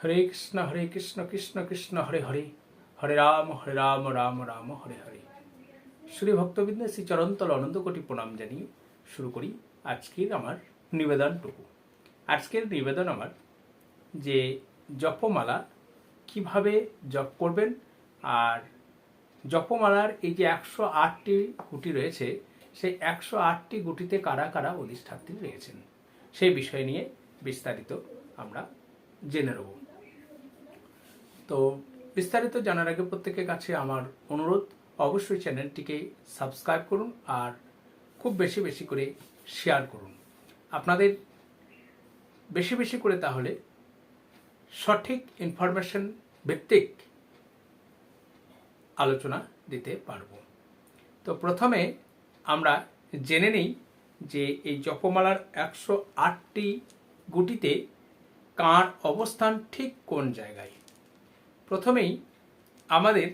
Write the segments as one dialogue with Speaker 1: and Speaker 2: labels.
Speaker 1: হরে কৃষ্ণ হরে কৃষ্ণ কৃষ্ণ কৃষ্ণ হরে হরে হরে রাম হরে রাম রাম রাম হরে হরে শ্রী ভক্তবিন্দে শ্রী চরন্তল অনন্ত কোটি প্রণাম জানিয়ে শুরু করি আজকের আমার নিবেদনটুকু আজকের নিবেদন আমার যে জপমালা কিভাবে জপ করবেন আর জপমালার এই যে একশো আটটি গুটি রয়েছে সেই একশো আটটি গুটিতে কারা কারা অধিষ্ঠাত্রী রয়েছেন সেই বিষয় নিয়ে বিস্তারিত আমরা জেনে নেব তো বিস্তারিত জানার আগে প্রত্যেকের কাছে আমার অনুরোধ অবশ্যই চ্যানেলটিকে সাবস্ক্রাইব করুন আর খুব বেশি বেশি করে শেয়ার করুন আপনাদের বেশি বেশি করে তাহলে সঠিক ইনফরমেশন ভিত্তিক আলোচনা দিতে পারব তো প্রথমে আমরা জেনে নিই যে এই জপমালার একশো আটটি গুটিতে কার অবস্থান ঠিক কোন জায়গায় প্রথমেই আমাদের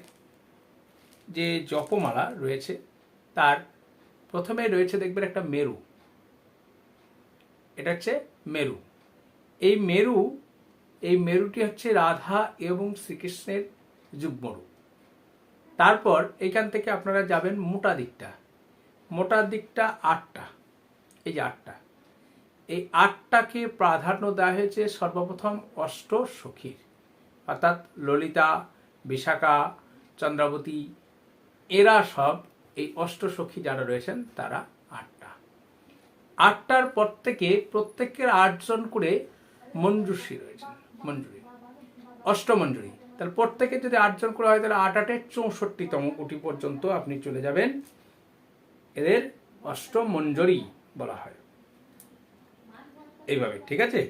Speaker 1: যে জপমালা রয়েছে তার প্রথমে রয়েছে দেখবেন একটা মেরু এটা হচ্ছে মেরু এই মেরু এই মেরুটি হচ্ছে রাধা এবং শ্রীকৃষ্ণের যুগ্মরু তারপর এখান থেকে আপনারা যাবেন মোটা দিকটা মোটা দিকটা আটটা এই যে আটটা এই আটটাকে প্রাধান্য দেওয়া হয়েছে সর্বপ্রথম অষ্ট সখীর অর্থাৎ ললিতা বিশাখা চন্দ্রাবতী এরা সব এই অষ্টসখী যারা রয়েছেন তারা আটটা আটটার পর থেকে প্রত্যেকের আটজন করে মঞ্জুশ্রী রয়েছেন মঞ্জুরি অষ্টমঞ্জুরি তাহলে প্রত্যেকে যদি আটজন করে হয় তাহলে আট আটের চৌষট্টিতম কোটি পর্যন্ত আপনি চলে যাবেন এদের অষ্টমঞ্জরি বলা হয় এইভাবে ঠিক আছে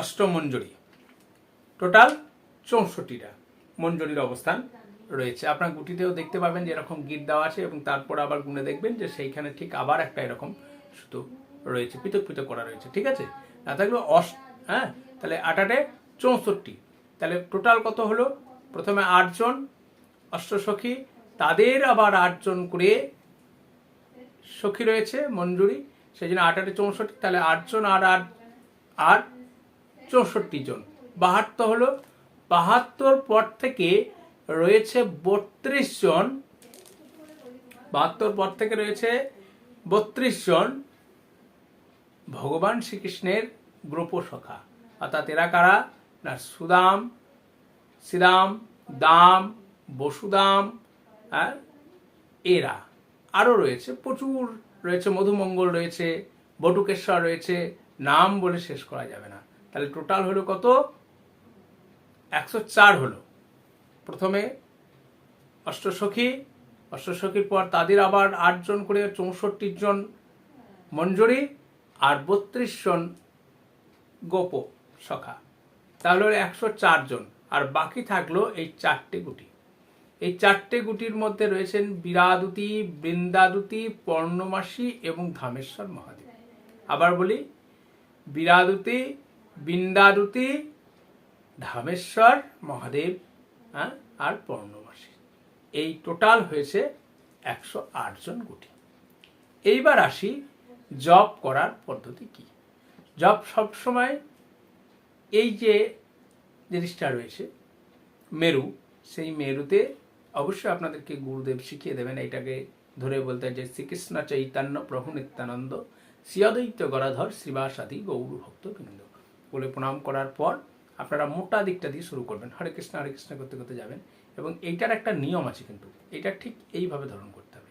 Speaker 1: অষ্টমঞ্জরি টোটাল চৌষট্টিটা মঞ্জনির অবস্থান রয়েছে আপনার গুটিতেও দেখতে পাবেন যে এরকম গিট দেওয়া আছে এবং তারপর আবার গুনে দেখবেন যে সেইখানে ঠিক আবার একটা এরকম সুতো রয়েছে পৃথক পৃথক করা রয়েছে ঠিক আছে না থাকলে অস হ্যাঁ তাহলে আটাটে চৌষট্টি তাহলে টোটাল কত হলো প্রথমে আটজন অষ্টসখী তাদের আবার আটজন করে সখী রয়েছে মঞ্জুরি সেই জন্য আটাটে চৌষট্টি তাহলে আটজন আর আট আর চৌষট্টি জন বাহাত্তর হলো বাহাত্তর পর থেকে রয়েছে বত্রিশ জন বাহাত্তর পর থেকে রয়েছে বত্রিশ জন ভগবান শ্রীকৃষ্ণের গ্রোপসখা অর্থাৎ এরা কারা না সুদাম শ্রীরাম দাম বসুদাম আর হ্যাঁ? এরা আরও রয়েছে প্রচুর রয়েছে মধুমঙ্গল রয়েছে বটুকেশ্বর রয়েছে নাম বলে শেষ করা যাবে না তাহলে টোটাল হলো কত একশো চার হলো প্রথমে অষ্টসখী অষ্টসখীর পর তাদের আবার আটজন করে চৌষট্টি জন মঞ্জুরি আর বত্রিশ জন গোপ সখা তাহলে একশো জন আর বাকি থাকলো এই চারটে গুটি এই চারটে গুটির মধ্যে রয়েছেন বিরাদুতি বৃন্দাদুতি পর্ণমাসী এবং ধামেশ্বর মহাদেব আবার বলি বিরাদুতি বৃন্দাদুতি ধামেশ্বর মহাদেব হ্যাঁ আর পর্ণবাসী এই টোটাল হয়েছে একশো জন গুটি এইবার আসি জব করার পদ্ধতি কি জব সবসময় এই যে জিনিসটা রয়েছে মেরু সেই মেরুতে অবশ্যই আপনাদেরকে গুরুদেব শিখিয়ে দেবেন এটাকে ধরে বলতে যে শ্রীকৃষ্ণ চৈতান্য প্রভু নিত্যানন্দ শ্রীঅদ্বৈত গরাধর শ্রীবাসাদি গৌরভক্ত বৃন্দ বলে প্রণাম করার পর আপনারা মোটা দিকটা দিয়ে শুরু করবেন হরে কৃষ্ণ হরে কৃষ্ণ করতে করতে যাবেন এবং এইটার একটা নিয়ম আছে কিন্তু এটা ঠিক এইভাবে ধারণ করতে হবে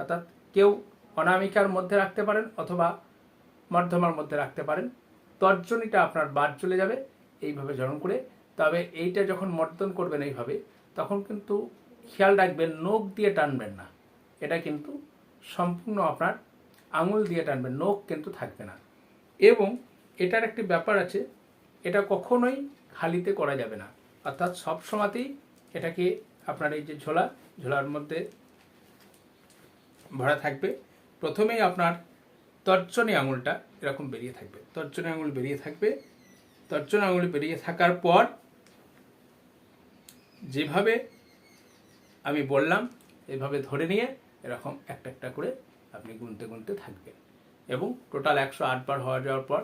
Speaker 1: অর্থাৎ কেউ অনামিকার মধ্যে রাখতে পারেন অথবা মধ্যমার মধ্যে রাখতে পারেন তর্জনীটা আপনার বাদ চলে যাবে এইভাবে ধারণ করে তবে এইটা যখন মর্দন করবেন এইভাবে তখন কিন্তু খেয়াল রাখবেন নখ দিয়ে টানবেন না এটা কিন্তু সম্পূর্ণ আপনার আঙুল দিয়ে টানবেন নখ কিন্তু থাকবে না এবং এটার একটি ব্যাপার আছে এটা কখনোই খালিতে করা যাবে না অর্থাৎ সব সময়তেই এটাকে আপনার এই যে ঝোলা ঝোলার মধ্যে ভরা থাকবে প্রথমেই আপনার তর্জনী আঙুলটা এরকম বেরিয়ে থাকবে তর্জনী আঙুল বেরিয়ে থাকবে তর্জনী আঙুল বেরিয়ে থাকার পর যেভাবে আমি বললাম এভাবে ধরে নিয়ে এরকম একটা একটা করে আপনি গুনতে গুনতে থাকবেন এবং টোটাল একশো আটবার হওয়া যাওয়ার পর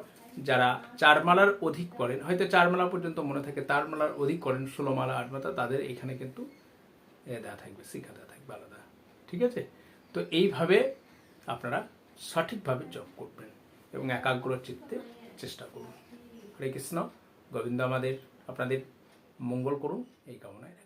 Speaker 1: যারা চারমালার অধিক করেন হয়তো চারমালা পর্যন্ত মনে থাকে তারমালার অধিক করেন ষোলোমালা আটমাতা তাদের এখানে কিন্তু দেওয়া থাকবে শিক্ষা দেওয়া থাকবে আলাদা ঠিক আছে তো এইভাবে আপনারা সঠিকভাবে জপ করবেন এবং একাগ্র চিত্তে চেষ্টা করুন হরে কৃষ্ণ গোবিন্দ আমাদের আপনাদের মঙ্গল করুন এই কামনায়